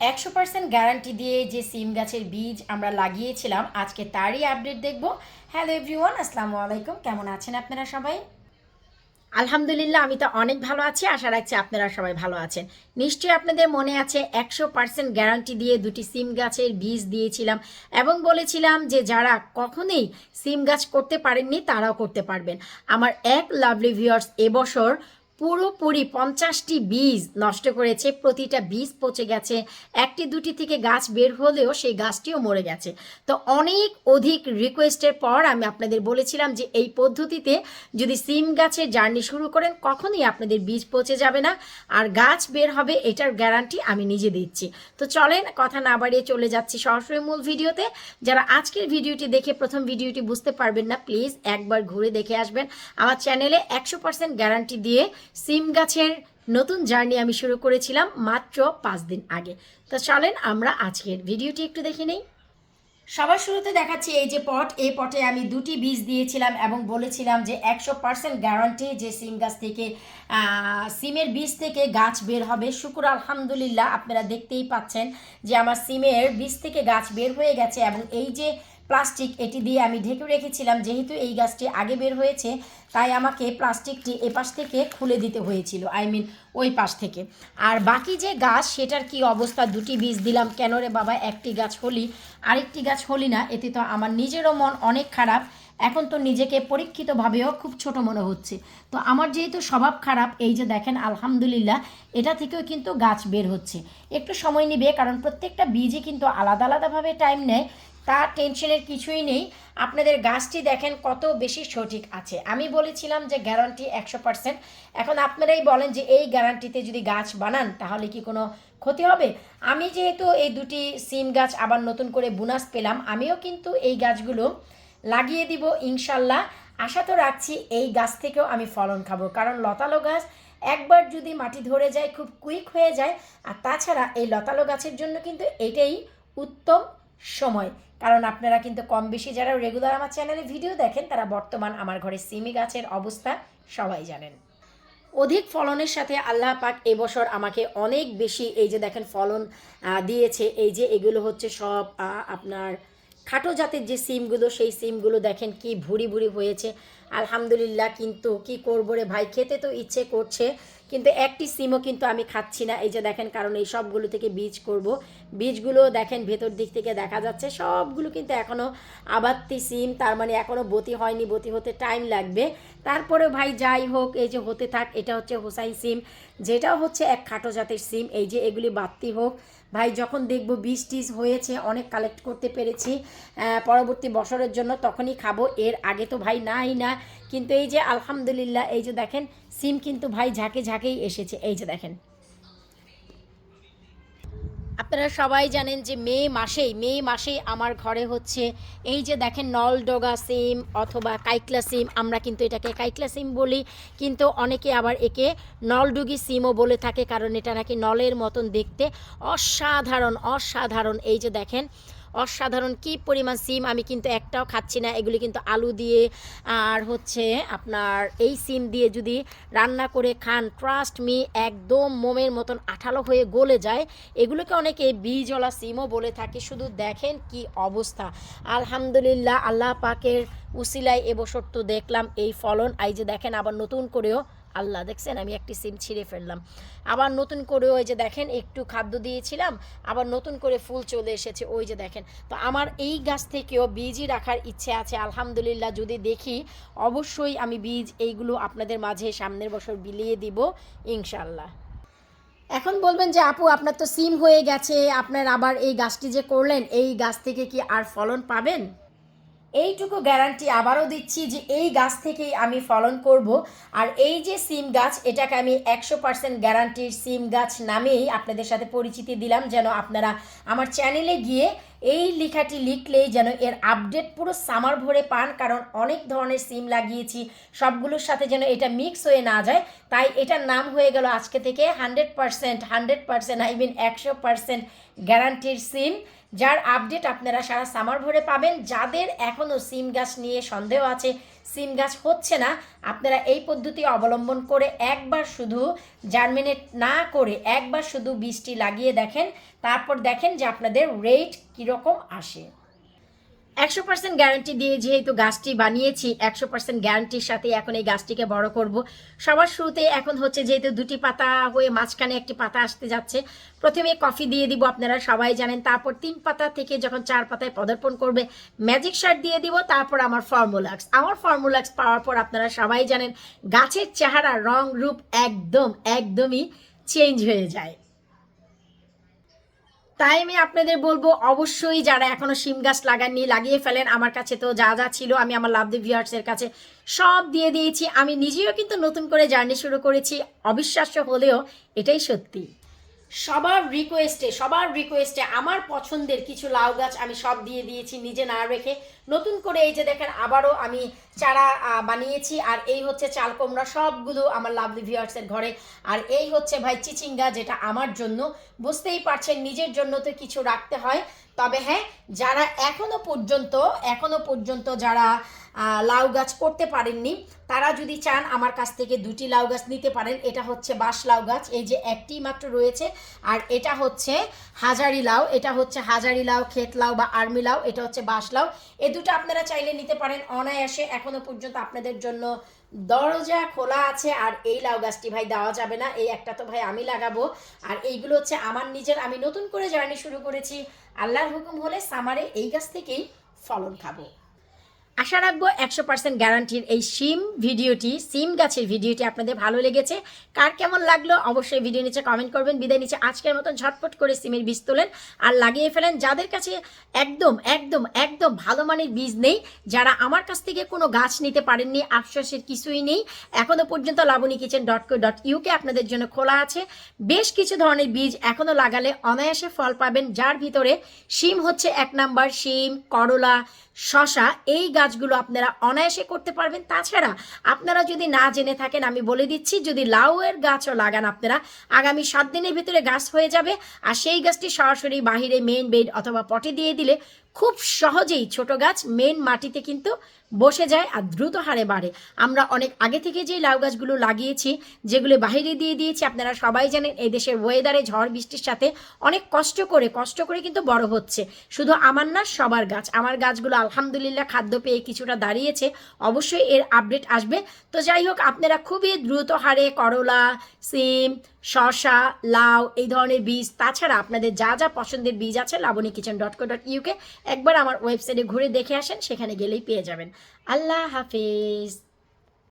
একশো percent guarantee দিয়ে যে সিম গাছের বীজ আমরা লাগিয়েছিলাম, আজকে তারই আপডেট দেখব। হ্যালো এভরিওয়ান আসসালামু আলাইকুম। কেমন আছেন আপনারা সবাই? আলহামদুলিল্লাহ, আমি তো অনেক ভালো আছি। আশা রাখছি আপনারা সবাই ভালো আছেন। নিশ্চয়ই আপনাদের মনে আছে, একশো পার্সেন্ট গ্যারান্টি দিয়ে দুটি সিম গাছের বীজ দিয়েছিলাম এবং বলেছিলাম যে যারা কখনোই সিম গাছ করতে পারেননি, তারাও করতে পারবেন। আমার এক লাভলি ভিউয়ার্স এবছর পুরোপুরি পঞ্চাশটি বীজ নষ্ট করেছে, প্রতিটা বীজ পচে গেছে। একটি, দুটি থেকে গাছ বের হলেও সেই গাছটিও মরে গেছে। তো অনেক অধিক রিকোয়েস্টের পর আমি আপনাদের বলেছিলাম যে এই পদ্ধতিতে যদি সিম গাছের জার্নি শুরু করেন, কখনই আপনাদের বীজ পচে যাবে না। আর গাছ বের হবে, এটার গ্যারান্টি আমি নিজে দিচ্ছি। তো চলেন, কথা না বাড়িয়ে চলে যাচ্ছি সরাসরি মূল ভিডিওতে। যারা আজকের ভিডিওটি দেখে প্রথম ভিডিওটি বুঝতে পারবেন না প্লিজ একবার ঘুরে দেখে আসবেন। আমার চ্যানেলে একশো পার্সেন্ট গ্যারান্টি দিয়ে সিম গাছের নতুন জার্নি আমি শুরু করেছিলাম মাত্র পাঁচ দিন আগে। তো চলেন আমরা আজকের ভিডিওটি একটু দেখে নেই। সবার শুরুতে দেখাচ্ছি এই যে পট। এই পটে আমি দুটি বীজ দিয়েছিলাম এবং বলেছিলাম যে একশো পার্সেন্ট গ্যারান্টি যে সিম গাছ থেকে সিমের বীজ থেকে গাছ বের হবে। শুকুর আলহামদুলিল্লাহ, আপনারা দেখতেই পাচ্ছেন যে আমার সিমের বীজ থেকে গাছ বের হয়ে গেছে এবং এই যে প্লাস্টিক এটি দিয়ে আমি ঢেকে রেখেছিলাম। যেহেতু এই গাছটি আগে বের হয়েছে, তাই আমাকে প্লাস্টিকটি এপাশ থেকে খুলে দিতে হয়েছিল, আই মিন ওই পাশ থেকে। আর বাকি যে গাছ, সেটার কি অবস্থা? দুটি বীজ দিলাম কেন রে বাবা? একটি গাছ হলি, আরেকটি গাছ হলি না। এতে তো আমার নিজেরও মন অনেক খারাপ। এখন তো নিজেকে পরীক্ষিতভাবেও খুব ছোট মনে হচ্ছে। তো আমার যেহেতু স্বভাব খারাপ, এই যে দেখেন, আলহামদুলিল্লাহ, এটা থেকেও কিন্তু গাছ বের হচ্ছে। একটু সময় নেবে, কারণ প্রত্যেকটা বীজই কিন্তু আলাদা আলাদাভাবে টাইম নেয়। তার টেনশনের কিছুই নেই। আপনাদের গাছটি দেখেন কত বেশি সঠিক আছে। আমি বলেছিলাম যে গ্যারান্টি একশো পার্সেন্ট এখন আপনারাই বলেন যে এই গ্যারান্টিতে যদি গাছ বানান, তাহলে কি কোনো ক্ষতি হবে? আমি যেহেতু এই দুটি সিম গাছ আবার নতুন করে বোনাস পেলাম, আমিও কিন্তু এই গাছগুলো লাগিয়ে দিব ইনশাল্লাহ। আশা তো রাখছি এই গাছ থেকেও আমি ফলন খাব। কারণ লতালো গাছ একবার যদি মাটি ধরে যায়, খুব কুইক হয়ে যায়। আর তাছাড়া এই লতালো গাছের জন্য কিন্তু এটাই উত্তম সময়। কারণ আপনারা কিন্তু কম বেশি যারা রেগুলার আমার চ্যানেলে ভিডিও দেখেন, তারা বর্তমান আমার ঘরে সিমি গাছের অবস্থা সবাই জানেন। অধিক ফলনের সাথে আল্লাহ পাক এবছর আমাকে অনেক বেশি এই যে দেখেন ফলন দিয়েছে। এই যে এগুলো হচ্ছে সব আপনার খাটো জাতের যে সিমগুলো, সেই সিমগুলো দেখেন কি ভুরি ভুরি হয়েছে। আলহামদুলিল্লাহ, কিন্তু কি করব রে ভাই? খেতে তো ইচ্ছে করছে। কিন্তু একটি সিমও কিন্তু আমি খাচ্ছি না। এই যে দেখেন কারণ এই সবগুলো থেকে বীজ করব। বীজগুলো দেখেন ভেতর দিক থেকে দেখা যাচ্ছে, সবগুলো কিন্তু এখনও আবাত্তি সিম, তার মানে এখনও বতি হয়নি, বতি হতে টাইম লাগবে। তারপরে ভাই যাই হোক, এই যে হতে থাক, এটা হচ্ছে হোসাইন সিম। যেটাও হচ্ছে এক খাটো জাতের সিম, এই যে এগুলি বাড়তি হোক। ভাই, যখন দেখব বিষ টিজ হয়েছে, অনেক কালেক্ট করতে পেরেছি পরবর্তী বছরের জন্য তখনই খাব। এর আগে তো ভাই নাই না, কিন্তু এই যে আলহামদুলিল্লাহ, এই যে দেখেন, সিম কিন্তু ভাই ঝাঁকে ঝাঁকেই এসেছে। এই যে দেখেন আপনারা সবাই জানেন যে মে মাসেই মে মাসেই আমার ঘরে হচ্ছে এই যে দেখেন নলডোগা সিম অথবা কাইকলা সিম, আমরা কিন্তু এটাকে কাইকলা সিম বলি, কিন্তু অনেকে আবার একে নলডুগি সিমও বলে থাকে, কারণ এটা নাকি নলের মতন দেখতে অসাধারণ অসাধারণ। এই যে দেখেন অসাধারণ, কি পরিমাণ সিম, আমি কিন্তু একটাও খাচ্ছি না। এগুলি কিন্তু আলু দিয়ে, আর হচ্ছে আপনার এই সিম দিয়ে যদি রান্না করে খান ট্রাস্ট মি একদম মোমের মতন আঠালো হয়ে গলে যায়। এগুলোকে অনেকে বীজওয়ালা সিমও বলে থাকে। শুধু দেখেন কি অবস্থা। আলহামদুলিল্লাহ, আল্লাহ পাকের উসিলায় এবছর তো দেখলাম এই ফলন। এই যে দেখেন, আবার নতুন করেও আল্লাহ দেখছেন, আমি একটি সিম ছিঁড়ে ফেললাম। আবার নতুন করে ওই যে দেখেন, একটু খাদ্য দিয়েছিলাম, আবার নতুন করে ফুল চলে এসেছে, ওই যে দেখেন। তো আমার এই গাছ থেকেও বীজই রাখার ইচ্ছে আছে, আলহামদুলিল্লাহ যদি দেখি, অবশ্যই আমি বীজ এইগুলো আপনাদের মাঝে সামনের বছর বিলিয়ে দিব ইনশাল্লাহ এখন বলবেন যে, আপু, আপনার তো সিম হয়ে গেছে, আপনার আবার এই গাছটি যে করলেন, এই গাছ থেকে কি আর ফলন পাবেন? এইটুকু গ্যারান্টি আবারও দিচ্ছি যে এই গাছ থেকেই আমি ফলন করব। আর এই যে সিম গাছ, এটাকে আমি একশো পার্সেন্ট গ্যারান্টির সিম গাছ নামেই আপনাদের সাথে পরিচিতি দিলাম। যেন আপনারা আমার চ্যানেলে গিয়ে এই লেখাটি লিখলেই যেন এর আপডেট পুরো সামার ভরে পান, কারণ অনেক ধরনের সিম লাগিয়েছি। সবগুলোর সাথে যেন এটা মিক্স হয়ে না যায়। তাই এটার নাম হয়ে গেল আজকে থেকে hundred percent hundred percent I mean একশো পারসেন্ট গ্যারান্টির সিম যার আপডেট আপনারা সারা সামার ভরে পাবেন। যাদের এখনও সিম গাছ নিয়ে সন্দেহ আছে সিম গাছ হচ্ছে না, আপনারা এই পদ্ধতি অবলম্বন করে একবার শুধু জার্মিনেট না করে একবার শুধু বীজটি লাগিয়ে দেখেন, তারপর দেখেন যে আপনাদের রেট কীরকম আসে। একশো পার্সেন্ট গ্যারান্টি দিয়ে যেহেতু গাছটি বানিয়েছি, একশো পার্সেন্ট গ্যারান্টির সাথে এখন এই গাছটিকে বড় করব। সবার শুরুতে এখন হচ্ছে যেহেতু দুটি পাতা হয়ে মাঝখানে একটি পাতা আসতে যাচ্ছে, প্রথমে কফি দিয়ে দিব আপনারা সবাই জানেন, তারপর তিন পাতা থেকে যখন চার পাতায় পদার্পণ করবে ম্যাজিক শার্ট দিয়ে দিব, তারপর আমার ফর্মুলাক্স আমার ফর্মুলাক্স পাওয়ার পর আপনারা সবাই জানেন, গাছের চেহারা রং, রূপ একদম, একদমই চেঞ্জ হয়ে যায়। তাই আমি আপনাদের বলব, অবশ্যই যারা এখনও শিম গাছ লাগাননি, লাগিয়ে ফেলেন। আমার কাছে তো যা যা ছিল, আমি আমার লাভদি ভিউয়ার্সের কাছে সব দিয়ে দিয়েছি। আমি নিজেও কিন্তু নতুন করে জার্নি শুরু করেছি। অবিশ্বাস্য হলেও এটাই সত্যি। সবার রিকোয়েস্টে সবার রিকোয়েস্টে আমার পছন্দের কিছু লাউ গাছ আমি সব দিয়ে দিয়েছি, নিজে না রেখে। নতুন করে এই যে দেখেন আবারও আমি চারা বানিয়েছি। আর এই হচ্ছে চাল কুমড়া সবগুলো আমার লাভলি ভিউয়ার্সের ঘরে। আর এই হচ্ছে ভাই চিচিঙ্গা, যেটা আমার জন্য। বুঝতেই পারছেন, নিজের জন্য তো কিছু রাখতে হয়। তবে হ্যাঁ যারা এখনও পর্যন্ত এখনও পর্যন্ত যারা লাউ গাছ করতে পারেননি, তারা যদি চান আমার কাছ থেকে দুটি লাউ গাছ নিতে পারেন। এটা হচ্ছে বাঁশ লাউ গাছ। এই যে একটি মাত্র রয়েছে। আর এটা হচ্ছে হাজারি লাউ। এটা হচ্ছে হাজারি লাউ, ক্ষেত লাউ বা আর্মি লাউ। এটা হচ্ছে বাঁশ লাউ। এ দুটো আপনারা চাইলে নিতে পারেন অনায়াসে, এখনও পর্যন্ত আপনাদের জন্য দরজা খোলা আছে, আর এই লাউ গাছটি ভাই দেওয়া যাবে না, এই একটা তো ভাই আমি লাগাবো। আর এইগুলো হচ্ছে আমার নিজের, আমি নতুন করে জার্নি শুরু করেছি, আল্লাহর হুকুম হলে সামারে এই গাছ থেকেই ফলন খাব। আশা রাখব একশো পার্সেন্ট গ্যারান্টির এই সিম ভিডিওটি, সিম গাছের ভিডিওটি আপনাদের ভালো লেগেছে। কার কেমন লাগল অবশ্যই ভিডিও নিচে কমেন্ট করবেন। বিদায় নিচে আজকের মতন ঝটপট করে সিমের বীজ তোলেন আর লাগিয়ে ফেলেন। যাদের কাছে একদম একদম একদম ভালো মানের বীজ নেই, যারা আমার কাছ থেকে কোনো গাছ নিতে পারেননি, আফসোসের কিছুই নেই এখনও পর্যন্ত Laboni kitchen dot co dot UK আপনাদের জন্য খোলা আছে। বেশ কিছু ধরনের বীজ এখনও লাগালে অনায়াসে ফল পাবেন, যার ভিতরে শিম হচ্ছে এক নাম্বার শিম করলা শশা, এই গাছগুলো আপনারা অনায়াসে করতে পারবেন। তাছাড়া আপনারা যদি না জেনে থাকেন, আমি বলে দিচ্ছি, যদি লাউয়ের গাছও লাগান আপনারা, আগামী সাত দিনের ভিতরে গাছ হয়ে যাবে। আর সেই গাছটি সরাসরি বাহিরে মেন বেড অথবা পটে দিয়ে দিলে খুব সহজেই ছোট গাছ মেন মাটিতে কিন্তু বসে যায় আর দ্রুত হারে বাড়ে। আমরা অনেক আগে থেকে যে লাউ গাছগুলো লাগিয়েছি, যেগুলো বাইরে দিয়ে দিয়েছি, আপনারা সবাই জানেন এই দেশের ওয়েদারে ঝড় বৃষ্টির সাথে অনেক কষ্ট করে কষ্ট করে কিন্তু বড় হচ্ছে। শুধু আমার না, সবার গাছ। আমার গাছগুলো আলহামদুলিল্লাহ খাদ্য পেয়ে কিছুটা দাঁড়িয়েছে। অবশ্যই এর আপডেট আসবে। তো যাই হোক, আপনারা খুবই দ্রুত হারে করলা, সিম শশা লাউ, এই ধরনের বীজ। তাছাড়া আপনাদের যা যা পছন্দের বীজ আছে Laboni kitchen dot co dot UK একবার আমার ওয়েবসাইটে ঘুরে দেখে আসেন, সেখানে গেলেই পেয়ে যাবেন। আল্লাহ হাফিজ।